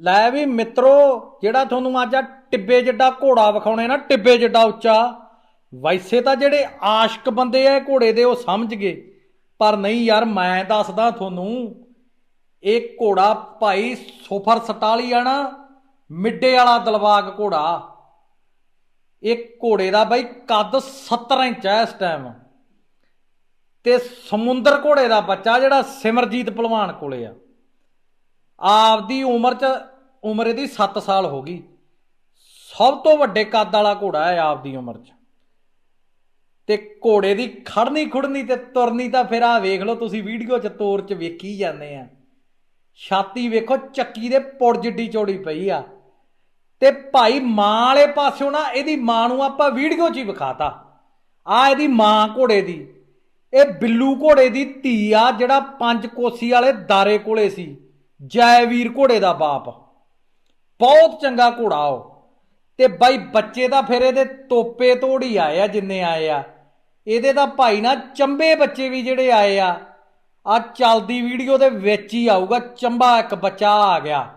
ਲੈ ਵੀ ਮਿੱਤਰੋ, ਜਿਹੜਾ ਤੁਹਾਨੂੰ ਅੱਜ ਆ ਟਿੱਬੇ ਜਿੱਡਾ ਘੋੜਾ ਵਿਖਾਉਣੇ ਨਾ, ਟਿੱਬੇ ਜਿੱਡਾ ਉੱਚਾ, ਵੈਸੇ ਤਾਂ ਜਿਹੜੇ ਆਸ਼ਕ ਬੰਦੇ ਆ ਘੋੜੇ ਦੇ, ਉਹ ਸਮਝ ਗਏ। ਪਰ ਨਹੀਂ ਯਾਰ, ਮੈਂ ਦੱਸਦਾ ਤੁਹਾਨੂੰ, ਇਹ ਘੋੜਾ ਭਾਈ ਸੁਫਰ ਸਟਾਲੀ ਆ ਨਾ, ਮਿੱਡੇ ਵਾਲਾ ਦਲਵਾਗ ਘੋੜਾ। ਇਹ ਘੋੜੇ ਦਾ ਬਾਈ ਕੱਦ 70 ਇੰਚ ਹੈ ਇਸ ਟਾਈਮ ਤੇ ਸਮੁੰਦਰ ਘੋੜੇ ਦਾ ਬੱਚਾ ਜਿਹੜਾ ਸਿਮਰਜੀਤ ਪਹਿਲਵਾਨ ਕੋਲੇ ਆ। ਆਪਦੀ ਉਮਰ ਚ, ਉਮਰ ਇਹਦੀ 7 ਸਾਲ ਹੋ ਗਈ। ਸਭ ਤੋਂ ਵੱਡੇ ਕੱਦ ਵਾਲਾ ਘੋੜਾ ਹੈ ਆਪਦੀ ਉਮਰ ਚ। ਤੇ ਘੋੜੇ ਦੀ ਖੜਨੀ ਖੁੜਨੀ ਤੇ ਤੁਰਨੀ ਤਾਂ ਫਿਰ ਆ ਵੇਖ ਲਓ, ਤੁਸੀਂ ਵੀਡੀਓ ਚ ਤੋਰ ਚ ਵੇਖੀ ਜਾਂਦੇ ਆ। ਛਾਤੀ ਵੇਖੋ, ਚੱਕੀ ਦੇ ਪੁੜ ਜਿੱਡੀ ਚੌੜੀ ਪਈ ਆ। ਤੇ ਭਾਈ ਮਾਂ ਵਾਲੇ ਪਾਸਿਓਂ ਨਾ ਇਹਦੀ ਮਾਂ ਨੂੰ ਆਪਾਂ ਵੀਡੀਓ 'ਚ ਹੀ ਵਿਖਾਤਾ। ਆ ਇਹਦੀ ਮਾਂ ਘੋੜੇ ਦੀ। ਇਹ ਬਿੱਲੂ ਘੋੜੇ ਦੀ ਧੀ ਆ, ਜਿਹੜਾ ਪੰਜ ਕੋਸੀ ਵਾਲੇ ਦਾਰੇ ਕੋਲੇ ਸੀ। ਜੈ ਵੀਰ ਘੋੜੇ ਦਾ ਬਾਪ। ਬਹੁਤ ਚੰਗਾ ਘੋੜਾ ਉਹ। ਤੇ ਬਾਈ ਬੱਚੇ ਤਾਂ ਫਿਰ ਇਹਦੇ ਤੋਪੇ ਤੋੜ ਹੀ ਆਏ ਆ ਜਿੰਨੇ ਆਏ ਆ। ਇਹਦੇ ਤਾਂ ਭਾਈ ਨਾ ਚੰਬੇ ਬੱਚੇ ਵੀ ਜਿਹੜੇ ਆਏ ਆ। ਆ ਚੱਲਦੀ ਵੀਡੀਓ ਦੇ ਵਿੱਚ ਹੀ ਆਊਗਾ, ਚੰਬਾ ਇੱਕ ਬੱਚਾ ਆ ਗਿਆ।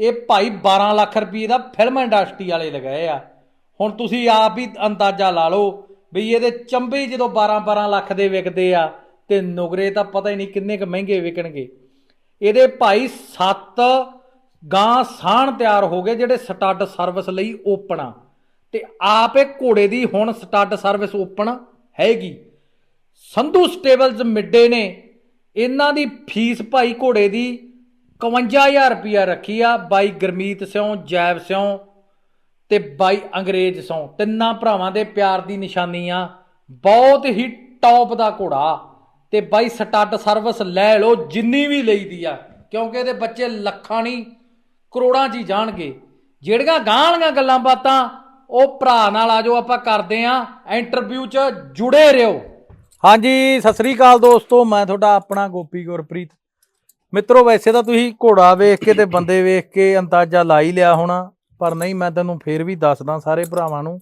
ਇਹ ਭਾਈ 12 ਲੱਖ ਰੁਪਏ ਦਾ ਫਿਲਮ ਇੰਡਸਟਰੀ ਵਾਲੇ ਲਗਾਏ ਆ। ਹੁਣ ਤੁਸੀਂ ਆਪ ਹੀ ਅੰਦਾਜ਼ਾ ਲਾ ਲਓ ਵੀ ਇਹਦੇ ਚੰਬੇ ਜਦੋਂ 12 12 ਲੱਖ ਦੇ ਵਿਕਦੇ ਆ, ਤੇ ਨੁਗਰੇ ਤਾਂ ਪਤਾ ਹੀ ਨਹੀਂ ਕਿੰਨੇ ਕ ਮਹਿੰਗੇ ਵਿਕਣਗੇ। ਇਹਦੇ ਭਾਈ 7 ਗਾਂ ਸਾਣ ਤਿਆਰ ਹੋ ਗਏ ਜਿਹੜੇ ਸਟੱਡ ਸਰਵਿਸ ਲਈ ਓਪਨ ਆ। ਤੇ ਆਪ ਇਹ ਘੋੜੇ ਦੀ ਹੁਣ ਸਟੱਡ ਸਰਵਿਸ ਓਪਨ ਹੈਗੀ। ਸੰਧੂ ਸਟੇਬਲਸ ਮਿੱਡੇ ਨੇ ਇਹਨਾਂ ਦੀ ਫੀਸ ਭਾਈ ਘੋੜੇ ਦੀ 51000 ਰੁਪਿਆ ਰੱਖੀ ਆ, ਬਾਈ ਗਰਮੀਤ ਸਿਉ ਜੈਬ ਸਿਉ ਤੇ ਬਾਈ ਅੰਗਰੇਜ਼ ਸਿਉ। ਤਿੰਨਾਂ ਭਰਾਵਾਂ ਦੇ ਪਿਆਰ ਦੀ ਨਿਸ਼ਾਨੀ ਆ। ਬਹੁਤ ਹੀ ਟੌਪ ਦਾ ਘੋੜਾ। ਤੇ ਬਾਈ ਸਟੱਡ ਸਰਵਿਸ ਲੈ ਲਓ ਜਿੰਨੀ ਵੀ ਲਈਦੀ ਆ, ਕਿਉਂਕਿ ਇਹਦੇ ਬੱਚੇ ਲੱਖਾਂ ਨਹੀਂ, ਕਰੋੜਾਂ 'ਚ ਹੀ ਜਾਣਗੇ। ਜਿਹੜੀਆਂ ਗਾਣੀਆਂ ਗੱਲਾਂ ਬਾਤਾਂ, ਉਹ ਭਰਾ ਨਾਲ ਆਜੋ, ਆਪਾਂ ਕਰਦੇ ਆਂ ਇੰਟਰਵਿਊ 'ਚ ਜੁੜੇ ਰਹੋ। ਹਾਂਜੀ, ਸਤਿ ਸ੍ਰੀ ਅਕਾਲ ਦੋਸਤੋ, ਮੈਂ ਤੁਹਾਡਾ ਆਪਣਾ ਗੋਪੀ ਗੁਰਪ੍ਰੀਤ। ਮਿੱਤਰੋ, ਵੈਸੇ ਤਾਂ ਤੁਸੀਂ ਘੋੜਾ ਵੇਖ ਕੇ ਤੇ ਬੰਦੇ ਵੇਖ ਕੇ ਅੰਦਾਜ਼ਾ ਲਾ ਹੀ ਲਿਆ ਹੋਣਾ, ਪਰ ਨਹੀਂ, ਮੈਂ ਤੈਨੂੰ ਫੇਰ ਵੀ ਦੱਸਦਾ ਸਾਰੇ ਭਰਾਵਾਂ ਨੂੰ,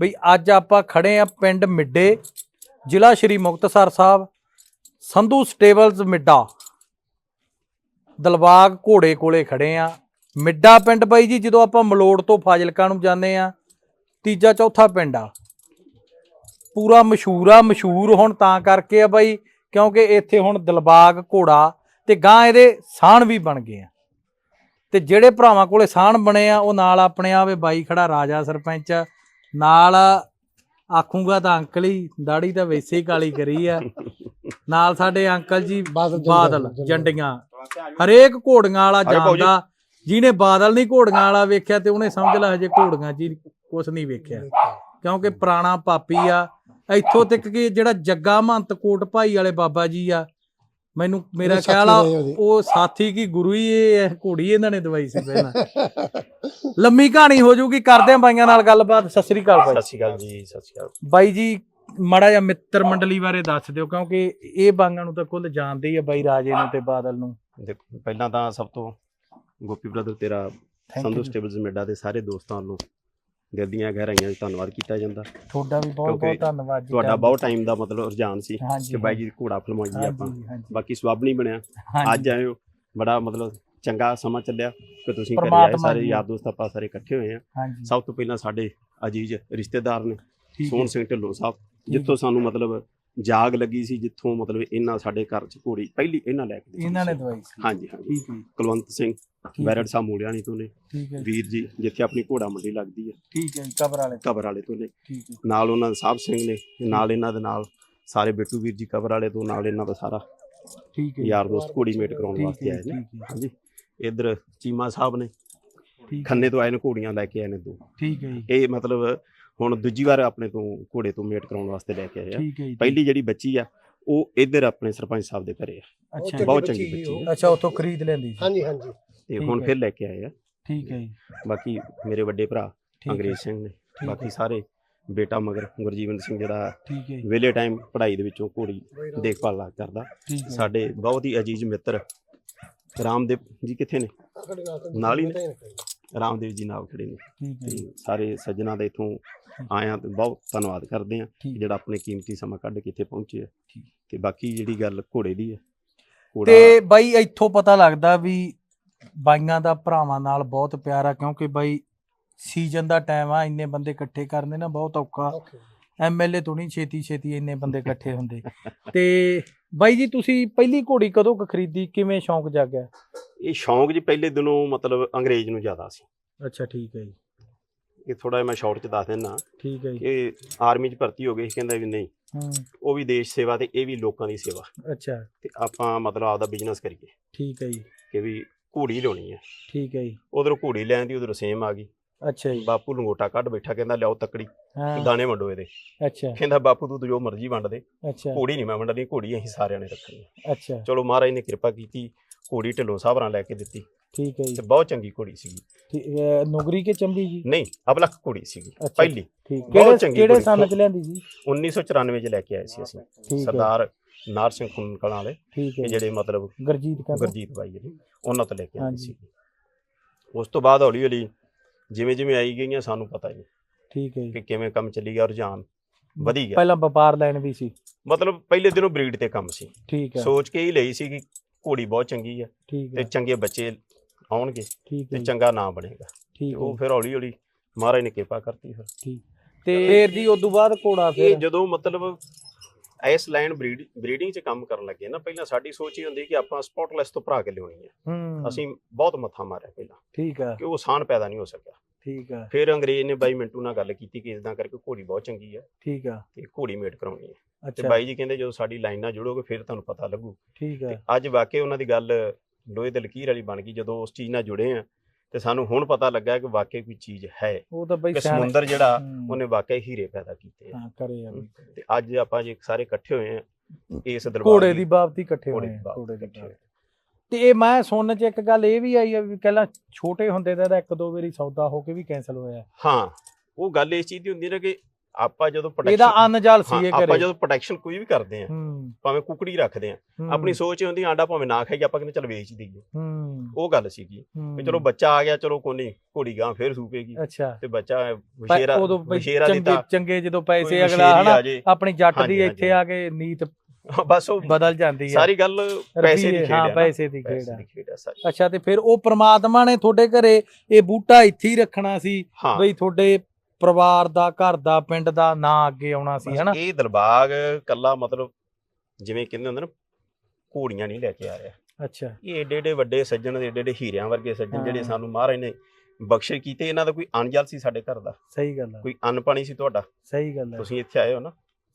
ਬਈ ਅੱਜ ਆਪਾਂ ਖੜੇ ਆ ਪਿੰਡ ਮਿੱਡੇ, ਜ਼ਿਲ੍ਹਾ ਸ਼੍ਰੀ ਮੁਕਤਸਰ ਸਾਹਿਬ। ਸੰਧੂ ਸਟੇਬਲਸ ਮਿੱਡਾ। ਦਲਬਾਗ ਘੋੜੇ ਕੋਲੇ ਖੜੇ ਆ। ਮਿੱਡਾ ਪਿੰਡ ਬਾਈ ਜੀ, ਜਦੋਂ ਆਪਾਂ ਮਲੋੜ ਤੋਂ ਫਾਜ਼ਿਲਕਾ ਨੂੰ ਜਾਂਦੇ ਆ, ਤੀਜਾ ਚੌਥਾ ਪਿੰਡ ਆ। ਪੂਰਾ ਮਸ਼ਹੂਰ ਆ, ਮਸ਼ਹੂਰ ਹੁਣ ਤਾਂ ਕਰਕੇ ਆ ਬਾਈ, ਕਿਉਂਕਿ ਇੱਥੇ ਹੁਣ ਦਲਬਾਗ ਘੋੜਾ ਤੇ ਗਾਂ ਇਹਦੇ ਸਾਣ ਵੀ ਬਣ ਗਏ ਆ। ਤੇ ਜਿਹੜੇ ਭਰਾਵਾਂ ਕੋਲੇ ਸਾਣ ਬਣੇ ਆ, ਉਹ ਨਾਲ ਆਪਣੇ ਆਵੇ ਬਾਈ ਖੜਾ ਰਾਜਾ ਸਰਪੰਚ, ਨਾਲ ਆਖੂਗਾ ਤਾਂ ਅੰਕਲ ਹੀ, ਦਾੜੀ ਤਾਂ ਵੈਸੇ ਹੀ ਕਾਲੀ ਕਰੀ ਆ। ਨਾਲ ਸਾਡੇ ਅੰਕਲ ਜੀ ਬਾਦਲ ਜੰਡੀਆਂ ਹਰੇਕ ਘੋੜੀਆਂ ਵਾਲਾ ਜਾਣਦਾ ਜਿਹਨੇ ਬਾਦਲ ਨਹੀਂ ਘੋੜੀਆਂ ਵਾਲਾ ਵੇਖਿਆ ਤੇ ਉਹਨੇ ਸਮਝ ਲਾ ਹਜੇ ਘੋੜੀਆਂ ਜੀ ਕੁਝ ਨਹੀਂ ਵੇਖਿਆ। ਕਿਉਂਕਿ ਪੁਰਾਣਾ ਪਾਪੀ ਆ ਇੱਥੋਂ ਤੱਕ ਕਿ ਜਿਹੜਾ ਜੱਗਾ ਮਹੰਤ ਕੋਟ ਭਾਈ ਵਾਲੇ ਬਾਬਾ ਜੀ ਆ ਮੈਨੂੰ ਮੇਰਾ ਖਿਆਲ ਆ। ਉਹ ਸਾਥੀ ਕੀ ਗੁਰੂ ਹੀ ਇਹ ਹੈ, ਘੋੜੀ ਇਹਨਾਂ ਨੇ ਦਵਾਈ ਸੀ ਪਹਿਲਾਂ। ਲੰਮੀ ਕਹਾਣੀ ਹੋ ਜੂਗੀ ਕਰਦੇ ਆ ਬਾਈਆਂ ਨਾਲ ਗੱਲਬਾਤ। ਸਤਿ ਸ੍ਰੀ ਅਕਾਲ ਬਾਈ। ਸਤਿ ਸ਼੍ਰੀ ਅਕਾਲ ਜੀ ਸਤਿ ਸ਼੍ਰੀ ਅਕਾਲ। ਬਾਈ ਜੀ ਮਾੜਾ ਜਿਹਾ ਮਿੱਤਰ ਮੰਡਲੀ ਬਾਰੇ ਦੱਸ ਦਿਓ ਕਿਉਂਕਿ ਇਹ ਬਾਈਆਂ ਨੂੰ ਤਾਂ ਕੁੱਲ ਜਾਣਦੇ ਹੀ ਆ ਬਾਈ ਰਾਜੇ ਨੂੰ ਤੇ ਬਾਦਲ ਨੂੰ। ਦੇਖੋ ਪਹਿਲਾਂ ਤਾਂ ਸਭ ਤੋਂ ਗੋਪੀ ਬ੍ਰਦਰ ਤੇਰਾ ਯੂ ਸਟੇਬਲਸ ਮੇਡਾ ਦੇ ਸਾਰੇ ਦੋਸਤਾਂ ਨੂੰ ਦਿਲ ਦੀਆਂ ਗਹਿਰਾਈਆਂ ਵਿੱਚ ਧੰਨਵਾਦ ਕੀਤਾ ਜਾਂਦਾ। ਤੁਹਾਡਾ ਵੀ ਬਹੁਤ ਬਹੁਤ ਧੰਨਵਾਦ ਜੀ ਤੁਹਾਡਾ ਬਹੁਤ ਟਾਈਮ ਦਾ ਮਤਲਬ ਰੁਝਾਨ ਸੀ ਕਿ ਬਾਈ ਜੀ ਘੋੜਾ ਫਿਲਮਾਈਏ ਆਪਾਂ। ਬਾਕੀ ਸਵਾਬ ਨਹੀਂ ਬਣਿਆ। ਅੱਜ ਆਏ ਹੋ ਬੜਾ ਮਤਲਬ ਚੰਗਾ ਸਮਾਂ ਚੱਲਿਆ ਕਿ ਤੁਸੀਂ ਘਰੇ ਆਏ ਸਾਰੇ। ਯਾਰ ਦੋਸਤ ਆਪਾਂ ਸਾਰੇ ਇਕੱਠੇ ਹੋਏ ਆ। ਸਭ ਤੋਂ ਪਹਿਲਾਂ ਸਾਡੇ ਅਜੀਜ਼ ਰਿਸ਼ਤੇਦਾਰ ਨੇ ਸੋਹਣ ਸਿੰਘ ਢਿੱਲੋਂ ਸਾਹਿਬ ਜਿੱਥੋਂ ਸਾਨੂੰ ਮਤਲਬ ਜਾਗ ਲੱਗੀ ਸੀ ਜਿੱਥੋਂ ਮਤਲਬ ਇਹਨਾਂ ਸਾਡੇ ਘਰ ਚ ਘੋੜੀ ਪਹਿਲੀ ਇਹਨਾਂ ਲੈ ਕੇ ਦਿੱਤੀ ਇਹਨਾਂ ਨੇ। ਦਵਾਈ ਸੀ। ਹਾਂਜੀ ਹਾਂਜੀ। ਠੀਕ ਹੈ ਜੀ, ਕੁਲਵੰਤ ਸਿੰਘ ਬੈਰੜ ਸਾਹਿਬ ਮੂਲਿਆਣੀ ਤੋਂ ਨੇ ਠੀਕ ਹੈ ਵੀਰ ਜੀ ਜਿੱਥੇ ਆਪਣੀ ਘੋੜਾ ਮੰਡੀ ਲੱਗਦੀ ਹੈ। ਠੀਕ ਹੈ ਕਬਰ ਵਾਲੇ ਕਬਰ ਵਾਲੇ ਤੋਂ ਨੇ। ਠੀਕ ਹੈ। ਨਾਲ ਉਹਨਾਂ ਦੇ ਸਾਹਿਬ ਸਿੰਘ ਨੇ ਨਾਲ ਇਹਨਾਂ ਦੇ ਨਾਲ ਸਾਰੇ ਬਿੱਟੂ ਵੀਰ ਜੀ ਕਬਰ ਵਾਲੇ ਤੋਂ ਨਾਲ ਇਹਨਾਂ ਦਾ ਸਾਰਾ ਠੀਕ ਹੈ ਯਾਰ ਦੋਸਤ ਘੋੜੀ ਮੇਟ ਕਰਾਉਣ ਵਾਸਤੇ ਆਏ ਨੇ। ਹਾਂਜੀ। ਇਧਰ ਚੀਮਾ ਸਾਹਿਬ ਨੇ ਖੰਨੇ ਤੋਂ ਆਏ ਨੇ ਘੋੜੀਆਂ ਲੈ ਕੇ ਆਏ ਨੇ ਦੋ। ਠੀਕ ਹੈ ਜੀ। ਇਹ ਮਤਲਬ ਹੁਣ ਦੂਜੀ ਵਾਰ ਆਪਣੇ ਤੋਂ ਘੋੜੇ ਤੋਂ ਮੇਟ ਕਰਾਉਣ ਵਾਸਤੇ ਲੈ ਕੇ ਆਏ ਆ। ਠੀਕ ਹੈ ਜੀ ਪਹਿਲੀ ਜਿਹੜੀ ਬੱਚੀ ਆ ਉਹ ਇਧਰ ਆਪਣੇ ਸਰਪੰਚ ਸਾਹਿਬ ਦੇ ਘਰੇ ਆ। ਅੱਛਾ ਬਹੁਤ ਚੰਗੀ ਬੱਚੀ। ਆ। ਅੱਛਾ ਉੱਥੋਂ ਖਰੀਦ ਲੈਂਦੀ ਸੀ। ਹਾਂਜੀ ਹਾਂਜੀ। ਤੇ ਹੁਣ। ਫਿਰ ਲੈ ਕੇ ਆਏ ਆ। ਠੀਕ ਹੈ ਜੀ। ਬਾਕੀ ਮੇਰੇ ਵੱਡੇ ਭਰਾ ਅੰਗਰੇਜ਼ ਸਿੰਘ ਨੇ। ਬਾਕੀ ਸਾਰੇ ਬੇਟਾ ਮਗਰ ਗੁਰਜੀਵਨ ਸਿੰਘ ਜਿਹੜਾ ਠੀਕ ਹੈ ਵੇਲੇ ਟਾਈਮ ਪੜ੍ਹਾਈ ਦੇ ਵਿੱਚੋਂ ਘੋੜੀ ਦੇਖਭਾਲ ਲਾ ਕਰਦਾ। ਸਾਡੇ ਬਹੁਤ ਹੀ ਅਜੀਜ਼ ਮਿੱਤਰ ਰਾਮਦੇਵ ਜੀ ਕਿੱਥੇ ਨੇ? ਨਾਲ ਹੀ ਨੇ। ਰਾਮਦੇਵ ਜੀ ਨਾਲ ਖੜੇ ਨੇ। ਤੇ ਸਾਰੇ ਸੱਜਣਾ ਦੇ ਇਥੋਂ ਆਇਆਂ ਤੇ ਬਹੁਤ ਧੰਨਵਾਦ ਕਰਦੇ ਆ। ਜਿਹੜਾ ਆਪਣੇ ਕੀਮਤੀ ਸਮਾਂ ਕੱਢ ਕੇ ਇੱਥੇ ਪਹੁੰਚੇ ਆ। ਤੇ ਬਾਕੀ ਜਿਹੜੀ ਗੱਲ ਘੋੜੇ ਦੀ ਹੈ ਤੇ ਬਾਈ ਇੱਥੋਂ ਪਤਾ ਲੱਗਦਾ ਵੀ ਬਾਈਆਂ ਦਾ ਭਰਾਵਾਂ ਨਾਲ ਬਹੁਤ ਪਿਆਰ ਆ ਕਿਉਂਕਿ ਬਾਈ ਸੀਜ਼ਨ ਦਾ ਟਾਈਮ ਆ ਇੰਨੇ ਬੰਦੇ ਇਕੱਠੇ ਕਰਨੇ ਨਾ ਬਹੁਤ ਔਖਾ। ਐਮਐਲਏ ਤੋਂ ਨਹੀਂ ਛੇਤੀ ਛੇਤੀ ਇੰਨੇ ਬੰਦੇ ਇਕੱਠੇ ਹੁੰਦੇ। ਤੇ ਬਾਈ ਜੀ ਤੁਸੀਂ ਪਹਿਲੀ ਘੋੜੀ ਕਦੋਂ ਕੁ ਖਰੀਦੀ? ਕਿਵੇਂ ਸ਼ੌਂਕ ਜਾਗਿਆ? ਇਹ ਸ਼ੌਂਕ ਜੀ ਪਹਿਲੇ ਦਿਨੋਂ ਮਤਲਬ ਅੰਗਰੇਜ਼ ਨੂੰ ਜ਼ਿਆਦਾ ਸੀ। ਅੱਛਾ ਠੀਕ ਹੈ ਜੀ। ਇਹ ਥੋੜਾ ਮੈਂ ਸ਼ਾਰਟ ਚ ਦੱਸ ਦਿੰਦਾ। ਠੀਕ ਹੈ ਜੀ। ਇਹ ਆਰਮੀ ਚ ਭਰਤੀ ਹੋ ਗਏ ਸੀ ਕਹਿੰਦਾ ਵੀ ਨਹੀਂ। ਹੂੰ। ਉਹ ਵੀ ਦੇਸ਼ ਸੇਵਾ ਤੇ ਇਹ ਵੀ ਲੋਕਾਂ ਦੀ ਸੇਵਾ। ਅੱਛਾ। ਤੇ ਆਪਾਂ ਮਤਲਬ ਆਪਦਾ ਬਿਜ਼ਨਸ ਕਰੀਏ। ਠੀਕ ਹੈ ਜੀ। ਕਿ ਵੀ ਘੋੜੀ ਲਾਉਣੀ ਹੈ। ਠੀਕ ਹੈ ਜੀ। ਉਧਰੋਂ ਘੋੜੀ ਲੈਣ ਦੀ ਉਧਰੋਂ ਸੇਮ ਆ ਗਈ। ਅੱਛਾ ਜੀ। ਬਾਪੂ ਲੰਗੋਟਾ ਕੱਢ ਬੈਠਾ ਕਹਿੰਦਾ ਲਿਆਓ ਤੱਕੜੀ ਹਾਂ। ਦਾਣੇ ਵੰਡੋ ਇਹਦੇ। ਅੱਛਾ। ਕਹਿੰਦਾ ਬਾਪੂ ਤੂੰ ਜੋ ਮਰਜ਼ੀ ਵੰਡ ਦੇ ਅੱਛਾ। ਘੋੜੀ ਨਹੀਂ ਮੈਂ ਵੰਡਣੀ ਘੋੜੀ ਅਸੀਂ ਸਾਰਿਆਂ ਨੇ ਰੱਖਣੀ। ਹੈ। ਅੱਛਾ। ਚਲੋ ਮਹਾਰਾਜ ਨੇ ਕਿਰਪਾ ਕੀਤੀ ਘੋੜੀ ਢਿੱਲੋਂ ਸਾਹਿਬਰਾਂ ਲੈ ਕੇ ਦਿੱਤੀ। ਠੀਕ ਹੈ ਜੀ। ਤੇ ਬਹੁਤ ਚੰਗੀ ਘੋੜੀ ਸੀਗੀ। ਠੀਕ, ਅਹ, ਨੁਗਰੀ ਕੇ ਚੰਬੀ ਜੀ? ਨਹੀਂ ਅਬਲਖ ਘੋੜੀ ਸੀਗੀ ਅੱਛਾ। ਪਹਿਲੀ। ਠੀਕ। ਕਿਹੜੇ ਚੰਗੀ ਕਿਹੜੇ ਘੋੜੀ। ਸਾਲ ਚ ਲਿਆਂਦੀ ਸੀ? 1994 ਚ ਲੈ ਕੇ ਆਏ ਸੀ ਅਸੀਂ। ਠੀਕ ਹੈ। ਸਰਦਾਰ ਨਾਰ ਸਿੰਘ ਖੁੰਨ ਕਲਾਂ ਵਾਲੇ ਠੀਕ ਹੈ। ਇਹ ਜੀ। ਜਿਹੜੇ ਮਤਲਬ ਗੁਰਜੀਤ ਕਹਿੰਦਾ। ਗੁਰਜੀਤ ਬਾਈ ਜੀ ਉਹਨਾਂ ਤੋਂ ਲੈ ਕੇ ਆਏ ਹਾਂਜੀ। ਸੀ ਉਸ ਤੋਂ ਬਾਅਦ ਹੌਲੀ ਹੌਲੀ ਜਿਵੇਂ ਜਿਵੇਂ ਆਈ ਗਈਆਂ ਸਾਨੂੰ ਪਤਾ ਹੀ ਨਹੀਂ ਠੀਕ ਹੈ ਜੀ। ਕਿ ਕਿਵੇਂ ਕੰਮ ਚੱਲੀ ਗਿਆ ਰੁਝਾਨ ਵਧੀ ਗਿਆ। ਪਹਿਲਾਂ ਵਪਾਰ ਲੈਣ ਵੀ ਸੀ। ਮਤਲਬ ਪਹਿਲੇ ਦਿਨੋਂ ਬਰੀਡ ਤੇ ਕੰਮ ਸੀ। ਠੀਕ ਹੈ। ਸੋਚ ਕੇ ਹੀ ਲਈ ਸੀ ਕਿ ਘੋੜੀ ਬਹੁਤ ਚੰਗੀ ਹੈ ਠੀਕ ਤੇ ਹੈ। ਚੰਗੇ ਬੱਚੇ ਆਉਣਗੇ ਠੀਕ ਹੈ ਤੇ ਜੀ, ਚੰਗਾ ਨਾਮ ਬਣੇਗਾ। ਤੇ ਠੀਕ ਹੈ ਉਹ ਫਿਰ ਹੌਲੀ ਹੌਲੀ ਮਹਾਰਾਜ ਨੇ ਕਿਰਪਾ ਕਰਤੀ ਫਿਰ। ਤੇ ਫੇਰ ਜੀ ਉਦੋਂ ਬਾਅਦ ਘੋੜਾ ਇਹ ਫਿਰ? ਜਦੋਂ ਮਤਲਬ ਇਸ ਲਾਈਨ ਬਰੀਡ ਬਰੀਡਿੰਗ 'ਚ ਕੰਮ ਕਰਨ ਲੱਗੇ ਨਾ ਪਹਿਲਾਂ ਸਾਡੀ ਸੋਚ ਹੀ ਹੁੰਦੀ ਕਿ ਆਪਾਂ ਸਪੌਟਲੈਸ ਤੋਂ ਭਰਾ ਕੇ ਲਿਆਉਣੀ ਹੈ। ਅਸੀਂ ਬਹੁਤ ਮੱਥਾ ਮਾਰਿਆ ਪਹਿਲਾਂ ਠੀਕ ਹੈ ਕਿ ਉਹ ਆਸਾਨ ਪੈਦਾ ਨਹੀਂ ਹੋ ਸਕਿਆ। ਠੀਕ ਹੈ ਫਿਰ ਅੰਗਰੇਜ਼ ਨੇ ਬਾਈ ਮਿੰਟੂ ਨਾਲ ਗੱਲ ਕੀਤੀ ਕਿ ਇਦਾਂ ਕਰਕੇ ਘੋੜੀ ਬਹੁਤ ਚੰਗੀ ਹੈ ਠੀਕ ਹੈ ਤੇ ਘੋੜੀ ਮੇਟ ਕਰਾਉਣੀ ਹੈ। ਤੇ ਬਾਈ ਜੀ ਕਹਿੰਦੇ ਜਦੋਂ ਸਾਡੀ ਲਾਈਨ ਨਾਲ ਜੁੜੋਗੇ ਫਿਰ ਤੁਹਾਨੂੰ ਪਤਾ ਲੱਗੂ। ਠੀਕ ਹੈ ਅੱਜ ਵਾਕਈ ਉਹਨਾਂ ਦੀ ਗੱਲ ਲੋਹੇ ਦੇ ਲਕੀਰ ਵਾਲੀ ਬਣ ਗਈ ਜਦੋਂ ਉਸ ਚੀਜ਼ ਨਾਲ ਜੁੜੇ ਆ। ਤੇ ਸਾਨੂੰ ਹੁਣ ਪਤਾ ਲੱਗਾ ਕਿ ਵਾਕਈ ਕੋਈ ਚੀਜ਼ ਹੈ। ਉਹ ਤਾਂ ਬਈ ਕਿ ਸਮੁੰਦਰ ਜਿਹੜਾ ਉਹਨੇ ਵਾਕਈ ਹੀਰੇ ਪੈਦਾ ਕੀਤੇ ਹਾਂ ਕਰੇ ਆ। ਤੇ ਅੱਜ ਆਪਾਂ ਜੇ ਸਾਰੇ ਇਕੱਠੇ ਹੋਏ ਆ ਇਸ ਦਰਬਾਰ ਘੋੜੇ ਦੀ ਬਾਬਤੀ ਇਕੱਠੇ ਹੋਏ ਘੋੜੇ ਦੀ। ਤੇ ਇਹ ਮੈਂ ਸੁਣਨ ਚ ਇੱਕ ਗੱਲ ਇਹ ਵੀ ਆਈ ਆ ਵੀ ਪਹਿਲਾਂ ਛੋਟੇ ਹੁੰਦੇ ਦਾ ਇੱਕ ਦੋ ਵਾਰੀ ਸੌਦਾ ਹੋ ਕੇ ਵੀ ਕੈਨਸਲ ਹੋਇਆ। ਹਾਂ ਉਹ ਗੱਲ ਇਸ ਚੀਜ਼ ਦੀ ਹੁੰਦੀ ਨਾ ਕਿ ਆਪਾਂ ਜਦੋਂ ਇਹਦਾ protection- ਅਨਜਲ ਸੀ ਇਹ ਆਪਾਂ ਕਰੇ ਜਦੋਂ ਪ੍ਰੋਟੈਕਸ਼ਨ ਕੋਈ ਵੀ ਕਰਦੇ ਆ ਭਾਵੇਂ ਕੁਕੜੀ ਰੱਖਦੇ ਆ ਆਪਣੀ ਸੋਚ ਹੁੰਦੀ ਆਂਡਾ ਭਾਵੇਂ ਨਾ ਖਾਈਏ ਆਪਾਂ ਕਹਿੰਦੇ ਚੱਲ ਵੇਚ ਦਈਏ। ਹੂੰ। ਉਹ ਗੱਲ ਸੀਗੀ। ਵੀ ਚਲੋ ਬੱਚਾ ਆ ਗਿਆ ਚਲੋ ਕੋਈ ਨਹੀਂ ਘੋੜੀ ਗਾਂ ਫੇਰ ਸੂਪੇਗੀ। ਤੇ ਬੱਚਾ ਵਿਸ਼ੇਰਾ ਵਿਸ਼ੇਰਾ ਦਿੱਤਾ ਚੰਗੇ ਜਦੋਂ ਪੈਸੇ ਅਗਲਾ ਹਨਾ ਆਪਣੀ ਜੱਟ ਦੀ। ਇੱਥੇ ਆ ਕੇ ਨੀਤ ਬਸ ਉਹ ਬਦਲ ਜਾਂਦੀ ਹੈ ਸਾਰੀ ਗੱਲ ਪੈਸੇ ਦੀ ਖੇਡ ਹਾਂ ਹੈ। ਪੈਸੇ ਦੀ ਖੇਡ ਹੈ ਅੱਛਾ ਤੇ ਫਿਰ ਉਹ ਪ੍ਰਮਾਤਮਾ ਨੇ ਤੁਹਾਡੇ ਘਰੇ ਇਹ ਬੂਟਾ ਇੱਥੇ ਹੀ ਰੱਖਣਾ ਸੀ ਬਈ ਤੁਹਾਡੇ ਪਰਿਵਾਰ ਦਾ ਘਰ ਦਾ ਪਿੰਡ ਦਾ ਨਾਂ ਅੱਗੇ ਆਉਣਾ ਸੀ ਹਨਾ? ਇਹ ਦਿਲਬਾਗ ਕੱਲਾ ਮਤਲਬ ਜਿਵੇਂ ਕਹਿੰਦੇ ਹੁੰਦੇ ਨਾ ਘੋੜੀਆਂ ਨਹੀਂ ਲੈ ਕੇ ਆ ਰਿਹਾ। ਅੱਛਾ। ਇਹ ਏਡੇ ਏਡੇ ਵੱਡੇ ਸੱਜਣ ਦੇ ਏਡੇ ਏਡੇ ਹੀਰਿਆਂ ਵਰਗੇ ਸੱਜਣ ਜਿਹੜੇ। ਸਾਨੂੰ ਮਹਾਰਾਜ ਨੇ ਬਖਸ਼ਿਸ਼ ਕੀਤੇ ਇਹਨਾਂ ਦਾ ਕੋਈ ਅਣਜਲ ਸੀ ਸਾਡੇ ਘਰ ਦਾ? ਸਹੀ ਗੱਲ ਹੈ ਕੋਈ ਅੰਨ ਪਾਣੀ ਸੀ ਤੁਹਾਡਾ? ਸਹੀ ਗੱਲ ਹੈ ਤੁਸੀਂ ਇੱਥੇ ਆਏ ਹੋ ਨਾ?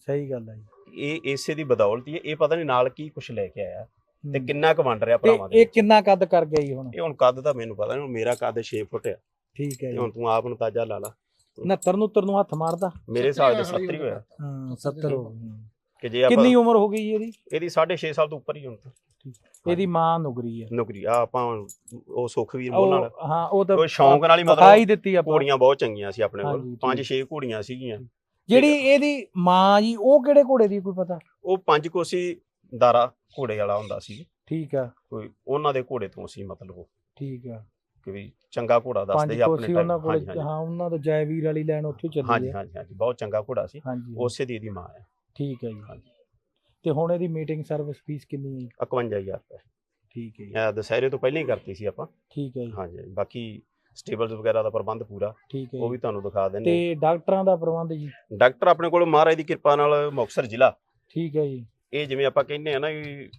ਸਹੀ ਗੱਲ ਹੈ ਜੀ। ਇਹ ਇਸੇ ਦੀ ਬਦੌਲਤ ਹੀ ਹੈ। ਇਹ ਪਤਾ ਨਹੀਂ ਨਾਲ ਕੀ ਕੁਝ ਲੈ ਕੇ ਆਇਆ ਤੇ। ਕਿੰਨਾ ਕੁ ਵੰਡ ਰਿਹਾ ਭਰਾਵਾਂ ਦੇ ਇਹ। ਕਿੰਨਾ ਕੱਦ ਕਰ ਗਿਆ ਜੀ ਹੁਣ? ਇਹ ਹੁਣ ਕੱਦ ਤਾਂ ਮੈਨੂੰ ਪਤਾ ਨਹੀਂ ਮੇਰਾ ਕੱਦ 6 ਫੁੱਟ ਆ। ਠੀਕ ਹੈ ਜੀ। ਹੁਣ ਤੂੰ ਆਪ ਅੰਦਾਜ਼ਾ ਲਾ ਲਾ। 69 ਨੂੰ ਉੱਤਰ ਨੂੰ ਹੱਥ ਮਾਰਦਾ। ਮੇਰੇ ਹਿਸਾਬ ਦੇ 70 ਹੀ ਹੋਇਆ। ਹਾਂ 70 ਹੋ ਗਈ। ਕਿ ਜੇ ਆਪਾਂ ਕਿੰਨੀ ਉਮਰ ਹੋ ਗਈ ਜੀ ਇਹਦੀ? ਇਹਦੀ 6.5 ਸਾਲ ਤੋਂ ਉੱਪਰ ਹੀ ਹੁਣ ਤਾਂ। ਇਹਦੀ ਮਾਂ ਨੁਗਰੀ ਹੈ ਨੌਕਰੀ ਆ ਆਪਾਂ ਉਹ ਸੁਖਵੀਰ ਮੋਹ ਨਾਲ ਉਹ ਹਾਂ ਉਹ ਤਾਂ ਉਹ ਸ਼ੌਂਕ ਨਾਲ ਹੀ ਵਿਖਾਈ ਮਤਲਬ ਦਿੱਤੀ ਆਪਾਂ। ਘੋੜੀਆਂ ਬਹੁਤ ਚੰਗੀਆਂ ਸੀ ਆਪਣੇ ਹਾਂਜੀ, ਕੋਲ ਠੀਕ। ਪੰਜ ਛੇ ਘੋੜੀਆਂ ਸੀਗੀਆਂ। ਜਿਹੜੀ ਇਹਦੀ ਮਾਂ ਜੀ ਉਹ ਕਿਹੜੇ ਘੋੜੇ ਦੀ ਕੋਈ ਪਤਾ? ਉਹ ਪੰਜ ਕੋਸੀ ਦਾਰਾ ਘੋੜੇ ਵਾਲਾ ਹੁੰਦਾ ਸੀ। ਠੀਕ ਆ। ਕੋਈ ਉਹਨਾਂ ਦੇ ਘੋੜੇ ਤੋਂ ਸੀ ਮਤਲਬ ਉਹ। ਠੀਕ ਆ। ਕਿ ਵੀ ਚੰਗਾ ਘੋੜਾ ਦੱਸਦੇ ਆਪਣੇ ਉਹਨਾਂ time। ਹਾਂਜੀ, ਕੋਲ ਹਾਂਜੀ। ਹਾਂ ਉਹਨਾਂ ਦਾ ਜੈਵੀਰ ਵਾਲੀ ਲਾਈਨ ਉੱਥੇ ਚੱਲੀ ਹਾਂਜੀ ਹੈ। ਹਾਂਜੀ ਹਾਂਜੀ। ਬਹੁਤ ਚੰਗਾ ਘੋੜਾ ਸੀ। ਹਾਂਜੀ ਉਸੇ ਦੀ ਇਹਦੀ ਮਾਂ ਹੈ। ਠੀਕ ਹੈ ਜੀ। ਹਾਂਜੀ। ਤੇ ਹੁਣ ਇਹਦੀ ਮੀਟਿੰਗ ਸਰਵਿਸ ਫੀਸ ਕਿੰਨੀ ਹੈ ਜੀ? 51000 ਰੁਪਏ। ਠੀਕ ਹੈ ਜੀ। ਇਹ ਦੁਸਹਿਰੇ ਤੋਂ ਪਹਿਲਾਂ ਹੀ ਕਰਤੀ ਸੀ ਆਪਾਂ। ਠੀਕ ਹੈ ਜੀ। ਹਾਂਜੀ ਬਾਕੀ ਸਟੇਬਲਸ ਵਗੈਰਾ ਦਾ ਪ੍ਰਬੰਧ ਪੂਰਾ। ਠੀਕ ਹੈ ਉਹ ਵੀ ਜੀ। ਤੁਹਾਨੂੰ ਦਿਖਾ ਦਿੰਦੇ ਤੇ ਡਾਕਟਰਾਂ ਦਾ ਪ੍ਰਬੰਧ ਜੀ? ਡਾਕਟਰ ਆਪਣੇ ਕੋਲ ਮਹਾਰਾਜ ਦੀ ਕਿਰਪਾ ਨਾਲ ਮੁਕਤਸਰ ਜ਼ਿਲ੍ਹਾ। ਠੀਕ ਹੈ ਜੀ। ਇਹ ਜਿਵੇਂ ਆਪਾਂ ਕਹਿੰਦੇ ਆ ਨਾ ਵੀ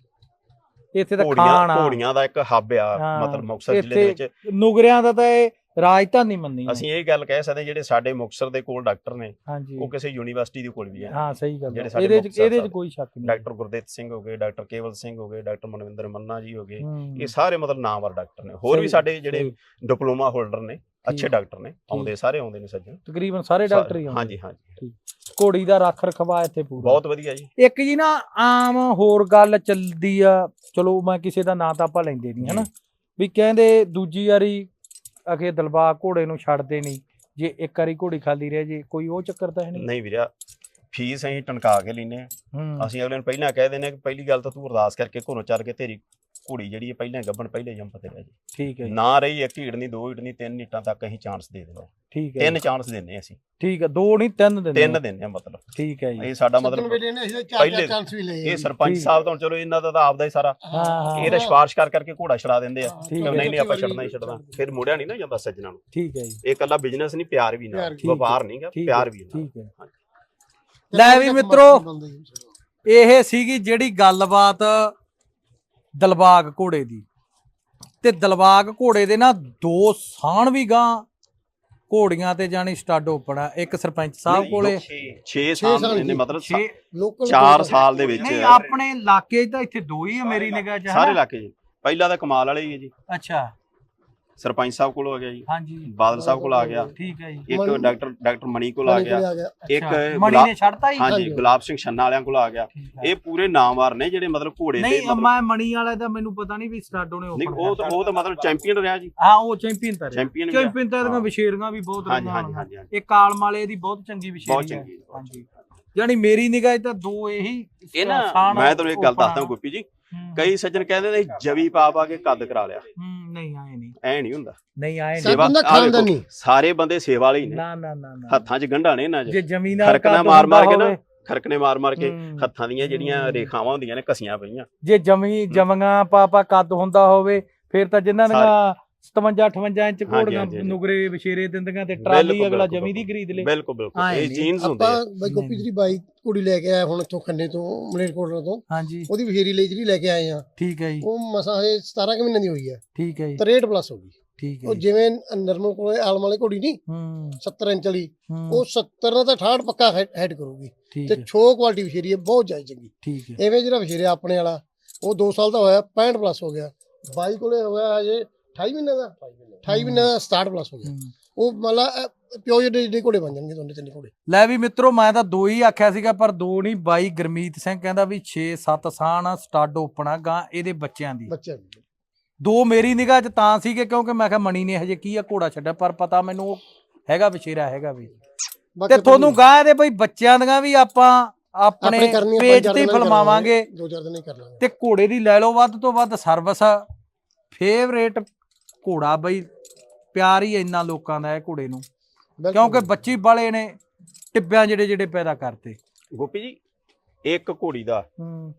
ਇੱਥੇ ਤਾਂ ਖਾਣ ਆ। ਘੋੜੀਆਂ ਦਾ ਇੱਕ ਹੱਬ ਆ ਹਾਂ, ਮਤਲਬ ਮੁਕਤਸਰ ਜ਼ਿਲ੍ਹੇ ਦੇ ਇੱਥੇ ਵਿੱਚ। ਨੁਗਰਿਆਂ ਦਾ ਤਾਂ ਇਹ ਰਾਜਧਾਨੀ ਮੰਨੀ ਹੈ ਅਸੀਂ ਇਹ ਗੱਲ ਕਹਿ ਸਕਦੇ ਜਿਹੜੇ ਸਾਡੇ ਮੁਕਤਸਰ ਦੇ ਕੋਲ ਡਾਕਟਰ ਨੇ ਹਾਂਜੀ। ਉਹ ਕਿਸੇ ਯੂਨੀਵਰਸਿਟੀ ਦੇ ਕੋਲ ਵੀ ਹੈ ਹਾਂ ਸਹੀ ਗੱਲ ਜਿਹੜੇ ਹੈ ਸਾਡੇ ਇਹਦੇ ਚ ਮੁਕਤਸਰ ਇਹਦੇ ਚ ਸਾਹਿਬ ਕੋਈ ਸ਼ੱਕ ਨਹੀਂ। ਡਾਕਟਰ ਗੁਰਦੇਵ ਸਿੰਘ ਹੋ ਗਏ ਡਾਕਟਰ ਕੇਵਲ ਸਿੰਘ ਹੋ ਗਏ ਡਾਕਟਰ ਮਨਵਿੰਦਰ ਮੰਨਾ ਜੀ ਹੋ ਗਏ। ਹੂੰ, ਇਹ ਸਾਰੇ ਮਤਲਬ ਨਾਮਵਰ ਡਾਕਟਰ ਨੇ। ਹੋਰ ਵੀ ਸਹੀ- ਸਾਡੇ ਜਿਹੜੇ ਸਹੀ। ਡਿਪਲੋਮਾ ਹੋਲਡਰ ਨੇ ਅੱਛੇ। ਡਾਕਟਰ ਨੇ ਆਉਂਦੇ ਸਾਰੇ ਆਉਂਦੇ ਨੇ ਸੱਜਣ। ਤਕਰੀਬਨ ਸਾਰੇ ਡਾਕਟਰ ਹੀ ਆਉਂਦੇ। ਹਾਂਜੀ ਹਾਂਜੀ। ਘੋੜੀ ਦਾ ਰੱਖ ਰਖਵਾ ਇੱਥੇ ਪੂਰਾ। ਬਹੁਤ ਵਧੀਆ ਜੀ। ਇੱਕ ਜੀ ਨਾ ਆਮ ਹੋਰ ਗੱਲ ਚੱਲਦੀ ਆ ਚਲੋ ਮੈਂ ਕਿਸੇ ਦਾ ਨਾਂ ਤਾਂ ਆਪਾਂ ਲੈਂਦੇ ਨਹੀਂ ਹਨਾ? ਵੀ ਕਹਿੰਦੇ ਦੂਜੀ ਵਾਰੀ ਅਖੇ ਦਲਬਾਗ ਘੋੜੇ ਨੂੰ ਛੱਡਦੇ ਨਹੀਂ ਜੇ ਇੱਕ ਵਾਰੀ ਘੋੜੀ ਖਾਲੀ ਰਹਿ ਜੇ ਕੋਈ ਉਹ ਚੱਕਰ ਤਾਂ ਹੈ ਨਹੀਂ? ਨਹੀਂ ਵੀਰਿਆ ਫੀਸ ਅਸੀਂ ਟਣਕਾ ਕੇ ਲੈਨੇ ਆ ਅਸੀਂ ਅਗਲੇ ਨੂੰ ਪਹਿਲਾਂ ਕਹਿ ਆ ਕਿ ਪਹਿਲੀ ਗੱਲ ਤਾਂ ਤੂੰ ਅਰਦਾਸ ਕਰਕੇ ਘਰੋਂ ਚੱਲ ਕੇ ਤੇਰੀ ਘੋੜੀ ਜਿਹੜੀ ਹੈ ਪਹਿਲਾਂ ਹੀ ਗੱਭਣ ਪਹਿਲੇ ਜੰਪ ਤੇ ਰਹਿ ਜੀ। ਠੀਕ ਹੈ ਜੀ। ਨਾ ਰਹੀ ਇੱਕ ਹੀੜ ਨਹੀਂ ਦੋ ਹੀੜ ਨਹੀਂ ਤਿੰਨ ਹੀਟਾਂ ਤੱਕ ਅਸੀਂ ਚਾਂਸ ਦੇ ਦੇਣਾ ਠੀਕ ਹੈ ਤਿੰਨ ਚਾਂਸ ਦਿੰਨੇ ਅਸੀਂ। ਠੀਕ ਹੈ ਦੋ ਨਹੀਂ ਤਿੰਨ ਦਿੰਦੇ ਤਿੰਨ ਹੋ। ਦਿੰਨੇ ਆ ਮਤਲਬ। ਠੀਕ ਹੈ ਜੀ। ਇਹ ਸਾਡਾ ਮਤਲਬ ਵੇਲੇ ਨੇ ਅਸੀਂ ਚਾਰ ਪਹਿਲੇ- ਚਾਂਸ ਵੀ ਲਏ ਇਹ ਸਰਪੰਚ। ਸਾਹਿਬ ਤੋਂ ਚਲੋ ਇਹਨਾਂ ਦਾ ਤਾਂ ਆਪਦਾ ਹੀ ਸਾਰਾ ਹਾਂ, ਹਾਂ। ਇਹ ਤਾਂ ਸਿਫਾਰਿਸ਼ ਕਰ ਕਰਕੇ ਘੋੜਾ ਛੜਾ ਦਿੰਦੇ ਆ। ਠੀਕ ਕਿ ਹੈ। ਨਹੀਂ ਨਹੀਂ ਆਪਾਂ ਛੱਡਣਾ ਹੀ ਛੱਡਣਾ। ਫਿਰ ਮੁੜਿਆ ਨਹੀਂ ਨਾ ਜਾਂਦਾ ਸੱਜਣਾ ਨੂੰ। ਠੀਕ ਹੈ ਜੀ। ਇਹ ਇਕੱਲਾ ਬਿਜ਼ਨਸ ਨਹੀਂ ਪਿਆਰ ਵੀ ਨਾਲ। ਵਪਾਰ ਨਹੀਂਗਾ ਪਿਆਰ ਵੀ ਨਾਲ। ਠੀਕ ਹੈ। ਲੈ ਵੀ ਮਿੱਤਰੋ ਇਹ ਸੀਗੀ ਜਿਹੜੀ ਗੱਲਬਾਤ ਦਲਬਾਗ ਘੋੜੇ ਦੀ। ਤੇ ਦਲਬਾਗ ਘੋੜੇ ਦੇ ਨਾ ਦੋ ਸਾਣ ਵੀ ਗਾਂ ਘੋੜੀਆਂ ਤੇ ਜਾਣੀ ਸਟੱਡ ਓਪਨ ਆ। ਇੱਕ ਸਰਪੰਚ ਸਾਹਿਬ ਕੋਲੇ। 6 ਸਾਲ ਸਾਲ ਨੇ ਜੀ। ਮਤਲਬ ਛੇ ਲੋਕਲ 4 ਸਾਲ ਦੇ ਵਿੱਚ। ਨਹੀਂ ਆਪਣੇ ਇਲਾਕੇ 'ਚ ਤਾਂ ਇੱਥੇ ਦੋ ਹੀ ਆ ਮੇਰੀ ਨਿਗਾਹ 'ਚ ਸਾਰੇ? ਇਲਾਕੇ ਪਹਿਲਾਂ ਤਾਂ ਕਮਾਲ ਵਾਲੇ ਹੀ ਹੈ ਜੀ। ਅੱਛਾ। ਸਰਪੰਚ ਸਾਹਿਬ ਕੋਲ ਆ ਗਿਆ ਜੀ। ਹਾਂਜੀ। ਬਾਦਲ ਸਾਹਿਬ ਕੋਲ ਆ ਗਿਆ। ਠੀਕ ਹੈ ਜੀ। ਇੱਕ ਡਾਕਟਰ ਡਾਕਟਰ ਮਣੀ ਕੋਲ ਆ ਗਿਆ। ਇੱਕ ਮਣੀ ਨੇ ਛੱਡਤਾ ਹੀ ਹਾਂਜੀ। ਗੁਲਾਬ ਸਿੰਘ ਛੰਨਾ ਵਾਲਿਆਂ ਕੋਲ ਆ ਗਿਆ। ਇਹ ਪੂਰੇ ਨਾਮਵਾਰ ਨੇ ਜਿਹੜੇ ਮਤਲਬ ਘੋੜੇ ਦੇ ਨਹੀਂ ਮੈਂ ਮਣੀ ਵਾਲੇ ਦਾ ਮੈਨੂੰ ਪਤਾ ਨਹੀਂ ਵੀ ਸਟੱਡ ਨਹੀਂ open ਉਹ ਤਾਂ ਉਹ ਤਾਂ ਮਤਲਬ ਚੈਂਪੀਅਨ ਰਿਹਾ ਜੀ। ਹਾਂ ਉਹ ਚੈਂਪੀਅਨ ਤਾਂ ਰਿਹਾ। ਚੈਂਪੀਅਨ। ਚੈਂਪੀਅਨ ਤਾਂ ਇਹਦੀਆਂ ਹਾਂ। ਵਿਸ਼ੇਰੀਆਂ ਵੀ ਬਹੁਤ ਰਹੀਆਂ ਹਾਂਜੀ ਹੋਣਗੀਆਂ। ਹਾਂਜੀ ਹਾਂਜੀ। ਇਹ ਕਾਲਮਾਲੇ ਦੀ ਬਹੁਤ ਚੰਗੀ ਵਿਸ਼ੇਰੀ ਬਹੁਤ ਹੈ। ਹਾਂਜੀ। ਯਾਨੀ ਮੇਰੀ ਨਿਗਾਹ 'ਚ ਤਾਂ ਦੋ ਇਹੀ ਇਹ ਨਾ ਮੈਂ ਤੁਹਾਨੂੰ ਇੱਕ ਗੱਲ ਦੱਸਦਾ ਨਾ। ਗੁੱਪੀ ਜੀ। ਕਈ ਸੱਜਣ ਕਹਿੰਦੇ ਨੇ ਜਵੀ ਪਾ ਪਾ ਕੇ ਕੱਦ ਕਰਾ ਲਿਆ। ਹੂੰ, ਨਹੀਂ ਆਏ ਨਹੀਂ। ਐ ਨਹੀਂ ਹੁੰਦਾ। ਨਹੀਂ ਆਏ ਨਹੀਂ। ਸੇਵਾ- ਬੰਦਾ ਆਹ ਦੇਖੋ, ਖਾਨਦਾਨੀ। ਸਾਰੇ ਬੰਦੇ ਸੇਵਾ ਵਾਲੇ ਹੀ ਨੇ। ਨਾ ਨਾ ਨਾ ਨਾ। ਹੱਥਾਂ 'ਚ ਗੰਢਾਂ ਨੇ ਇਹਨਾਂ 'ਚ। ਜੇ ਜ਼ਮੀਨਾਂ ਖਰਕਣਾ ਮਾਰ ਮਾਰ ਕੇ ਨਾ ਖਰਕਣੇ ਮਾਰ ਮਾਰ ਕੇ ਹੂੰ। ਹੱਥਾਂ ਦੀਆਂ ਜਿਹੜੀਆਂ ਹੂੰ। ਰੇਖਾਵਾਂ ਹੁੰਦੀਆਂ ਨੇ ਕਸੀਆਂ ਪਈਆਂ। ਜੇ ਜਮੀ ਜਮੀਆਂ ਪਾਪਾ ਕੱਦ ਹੁੰਦਾ ਹੋਵੇ ਫਿਰ ਤਾਂ ਜਿਨ੍ਹਾਂ ਦੀਆਂ 57 58 ਇੰਚ ਹਾਂਜੀ, ਹਾਂਜੀ। ਨੁਗਰੇ ਵਿਸ਼ੇਰੇ ਦਿੰਦੀਆਂ ਤੇ ਟਰਾਲੀ ਬਿਲਕੁਲ, ਅਗਲਾ ਬਿਲਕੁਲ, ਜਮੀ ਦੀ ਖਰੀਦ ਲੇ। ਬਿਲਕੁਲ ਬਿਲਕੁਲ। ਆਏ ਇਹ ਨਹੀਂ। ਜੀਨਸ ਹੁੰਦੇ ਆਪਾਂ ਆ ਬਾਈ ਗੋਪੀ ਜੀ ਬਾਈ ਕੁੜੀ ਲੈ ਕੇ ਆਇਆ ਹੁਣ ਇੱਥੋਂ ਖੰਨੇ ਤੋਂ ਮਲੇਰਕੋਟਲਾ ਤੋਂ। ਹਾਂਜੀ। ਉਹਦੀ ਵਿਸ਼ੇਰੀ ਲਈ ਜਿਹੜੀ ਲੈ ਕੇ ਆਏ ਆ। ਠੀਕ ਹੈ ਜੀ। ਉਹ ਮਸਾਂ ਹਜੇ 17 ਕੁ ਮਹੀਨੇ ਦੀ ਹੋਈ ਹੈ। ਠੀਕ ਹੈ ਜੀ। 63 ਪਲੱਸ ਹੋ ਗਈ। ਠੀਕ ਹੈ ਉਹ ਜੀ। ਜਿਵੇਂ ਨਰਮਲ ਕੋਲੇ ਆਲਮ ਵਾਲੇ ਘੋੜੀ ਨਹੀਂ ਹੂੰ। 70 ਇੰਚ ਵਾਲੀ ਹੂੰ, ਉਹ 70 ਨਾਲ ਤਾਂ 68 ਪੱਕਾ ਹੈਡ ਕਰੂਗੀ। ਠੀਕ ਤੇ ਹੈ। ਛੋ ਕੁਆਲਿਟੀ ਵਿਸ਼ੇਰੀ ਹੈ ਬਹੁਤ ਜ਼ਿਆਦਾ ਚੰਗੀ। ਠੀਕ ਹੈ। ਐਵੇਂ ਜਿਹੜਾ ਵਿਸ਼ੇਰਿਆ ਆਪਣੇ ਵਾਲਾ ਉਹ 2 ਸਾਲ ਦਾ ਹੋਇਆ 65 ਪਲੱਸ ਹੋ ਗਿਆ। ਬਾਈ ਕੋਲੇ ਹੋਇਆ ਹਜੇ 28 ਮਹੀਨੇ ਦਾ? 28 ਮਹੀਨੇ ਦਾ। 67 ਪਲੱਸ ਹੋ। ਗਿਆ। ਉਹ ਮਤਲਬ ਪਿਓ ਜਿਹੜੇ ਜਿਹੜੇ ਘੋੜੇ ਬਣ ਜਾਣਗੇ ਦੋਨੇ ਤਿੰਨੇ ਘੋੜੇ। ਲੈ ਵੀ ਮਿੱਤਰੋ ਮੈਂ ਤਾਂ ਦੋ ਹੀ ਆਖਿਆ ਸੀਗਾ ਪਰ ਦੋ ਨਹੀਂ ਬਾਈ ਗਰਮੀਤ ਸਿੰਘ ਕਹਿੰਦਾ ਵੀ 6-7 ਸਾਣ ਸਟੱਡ ਓਪਨ ਆ ਗਾਂ ਇਹਦੇ ਬੱਚਿਆਂ ਦੀ। ਬੱਚਿਆਂ ਦੀ। ਦੋ ਮੇਰੀ ਨਿਗਾਹ 'ਚ ਤਾਂ ਸੀਗੇ ਕਿਉਂਕਿ ਮੈਂ ਕਿਹਾ ਮਣੀ ਨੇ ਹਜੇ ਕੀ ਆ ਘੋੜਾ ਛੱਡਿਆ ਪਰ ਪਤਾ ਮੈਨੂੰ ਉਹ ਹੈਗਾ ਵਿਸ਼ੇਰਾ ਹੈਗਾ ਵੀ। ਤੇ ਤੁਹਾਨੂੰ ਗਾਂ ਇਹਦੇ ਬਈ ਬੱਚਿਆਂ ਦੀਆਂ ਵੀ ਆਪਾਂ ਆਪਣੇ ਪੇਜ ਤੇ ਫਿਲਮਾਵਾਂਗੇ। ਦੋ ਚਾਰ ਦਿਨ ਹੀ ਕਰ ਲਾਂਗੇ। ਤੇ ਘੋੜੇ ਦੀ ਲੈ ਲਓ ਵੱਧ ਤੋਂ ਵੱਧ ਸਰਵਿਸ ਫੇਵਰੇਟ ਘੋੜਾ ਬਈ ਪਿਆਰ ਹੀ ਇੰਨਾ ਲੋਕਾਂ ਦਾ ਹੈ ਘੋੜੇ ਨੂੰ। ਕਿਉਂਕਿ ਬੱਚੀ ਬੜੇ ਨੇ ਟਿੱਬਿਆਂ ਜਿਹੜੇ ਜਿਹੜੇ ਪੈਦਾ ਕਰਤੇ। ਗੋਪੀ ਜੀ ਇੱਕ ਘੋੜੀ ਦਾ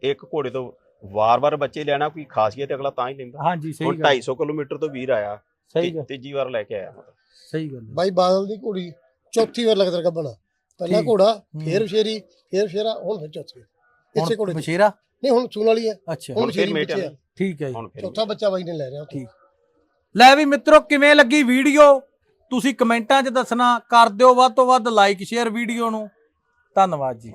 ਇੱਕ ਘੋੜੇ ਤੋਂ ਵਾਰ-ਵਾਰ ਬੱਚੇ ਲੈਣਾ ਕੋਈ ਖਾਸੀਅਤ ਅਗਲਾ ਤਾਂ ਹੀ ਲੈਂਦਾ। ਹਾਂਜੀ ਸਹੀ ਹੁਣ ਗੱਲ। 250 ਕਿਲੋਮੀਟਰ ਤੋਂ ਵੀਰ ਆਇਆ ਸਹੀ ਗੱਲ। ਤੀਜੀ ਵਾਰ ਲੈ ਕੇ ਆਇਆ ਸਹੀ ਗੱਲ। ਬਾਈ ਬਾਦਲ ਦੀ ਘੋੜੀ ਚੌਥੀ ਵਾਰ ਲਗਾਤਾਰ ਗੱਬਣਾ ਪਹਿਲਾ। ਘੋੜਾ। ਫੇਰ ਸ਼ੇਰੀ ਫੇਰ ਸ਼ੇਰਾ ਹੁਣ ਫਿਰ ਚੌਥੀ। ਇਸੇ ਘੋੜੇ। ਬਸ਼ੇਰਾ? ਨਹੀਂ ਹੁਣ ਸੂਣ ਵਾਲੀ ਹੈ। ਅੱਛਾ। ਹੁਣ ਫਿਰ ਸ਼ੇਰੀ ਮੇਟ ਬੱਚੇ ਆ। ਆ। ਠੀਕ ਹੈ ਜੀ। ਚੌਥਾ ਬੱਚਾ ਬਾਈ ਨੇ ਲੈ ਰਿਹਾ ਠੀਕ। ਲੈ ਵੀ ਮਿੱਤਰੋ, ਕਿਵੇਂ ਲੱਗੀ ਵੀਡੀਓ? ਤੁਸੀਂ ਕਮੈਂਟਾਂ 'ਚ ਦੱਸਣਾ, ਕਰ ਦਿਓ ਵੱਧ ਤੋਂ ਵੱਧ ਲਾਈਕ ਸ਼ੇਅਰ ਵੀਡੀਓ ਨੂੰ। ਧੰਨਵਾਦ ਜੀ।